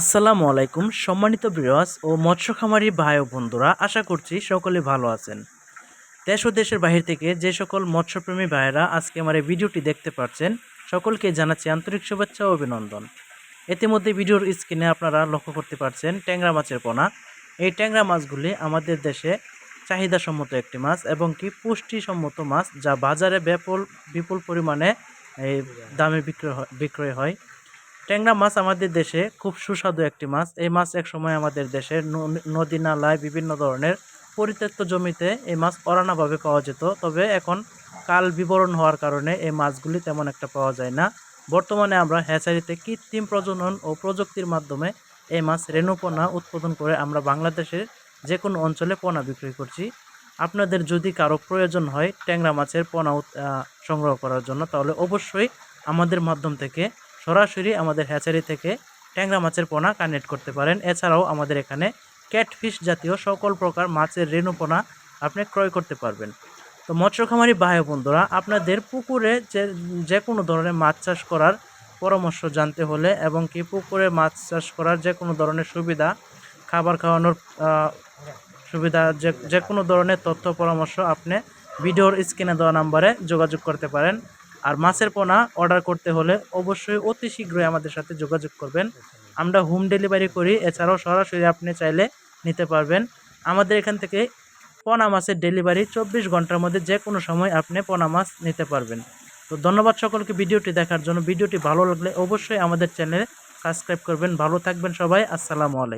আসসালামু আলাইকুম, সম্মানিত বিরাস ও মৎস্য খামারি ভাই ও বন্ধুরা, আশা করছি সকলে ভালো আছেন। দেশ ও দেশের বাহির থেকে যে সকল মৎস্যপ্রেমী ভাইয়েরা আজকে আমার এই ভিডিওটি দেখতে পাচ্ছেন সকলকে জানাচ্ছি আন্তরিক শুভেচ্ছা ও অভিনন্দন। ইতিমধ্যে ভিডিওর স্ক্রিনে আপনারা লক্ষ্য করতে পারছেন ট্যাংরা মাছের পোনা। এই ট্যাংরা মাছগুলি আমাদের দেশে চাহিদাসম্মত একটি মাছ এবং কি পুষ্টিসম্মত মাছ যা বাজারে ব্যাপল, বিপুল পরিমাণে দামে বিক্রয় বিক্রয় হয়। ট্যাংরা মাছ আমাদের দেশে খুব সুস্বাদু একটি মাছ। এই মাছ এক সময় আমাদের দেশে ন- নদী, নালায় বিভিন্ন ধরনের পরিত্যক্ত জমিতে এই মাছ অরানাভাবে পাওয়া যেত। তবে এখন কাল বিবরণ হওয়ার কারণে এই মাছগুলি তেমন একটা পাওয়া যায় না। বর্তমানে আমরা হ্যাচারিতে কৃত্রিম প্রজনন ও প্রযুক্তির মাধ্যমে এই মাছ রেণুপোনা উৎপাদন করে আমরা বাংলাদেশের যে কোনো অঞ্চলে পোনা বিক্রি করছি। আপনাদের যদি কারও প্রয়োজন হয় ট্যাংরা মাছের পোনা সংগ্রহ করার জন্য, তাহলে অবশ্যই আমাদের মাধ্যম থেকে সরাসরি আমাদের হ্যাচারি থেকে ট্যাংরা মাছের পোনা কানেক্ট করতে পারেন। এছাড়াও আমাদের এখানে ক্যাটফিশ জাতীয় সকল প্রকার মাছের রেণুপোনা আপনি ক্রয় করতে পারবেন। তো মৎস্য খামারি ভাই বন্ধুরা আপনাদের পুকুরে যে যে কোনো ধরনের মাছ চাষ করার পরামর্শ জানতে হলে এবং কি পুকুরে মাছ চাষ করার যে কোনো ধরনের সুবিধা, খাবার খাওয়ানোর সুবিধা, যে যে কোনো ধরনের তথ্য পরামর্শ আপনি ভিডিওর স্ক্রিনে দেওয়া নাম্বারে যোগাযোগ করতে পারেন। আর মাছের পোনা অর্ডার করতে হলে অবশ্যই অতি শীঘ্রই আমাদের সাথে যোগাযোগ করবেন। আমরা হোম ডেলিভারি করি, এছাড়াও সরাসরি আপনি চাইলে নিতে পারবেন। আমাদের এখান থেকে পোনা মাছের ডেলিভারি চব্বিশ ঘণ্টার মধ্যে যে কোনো সময় আপনি পোনা মাছ নিতে পারবেন। তো ধন্যবাদ সকলকে ভিডিওটি দেখার জন্য। ভিডিওটি ভালো লাগলে অবশ্যই আমাদের চ্যানেলে সাবস্ক্রাইব করবেন। ভালো থাকবেন সবাই। আসসালামু আলাইকুম।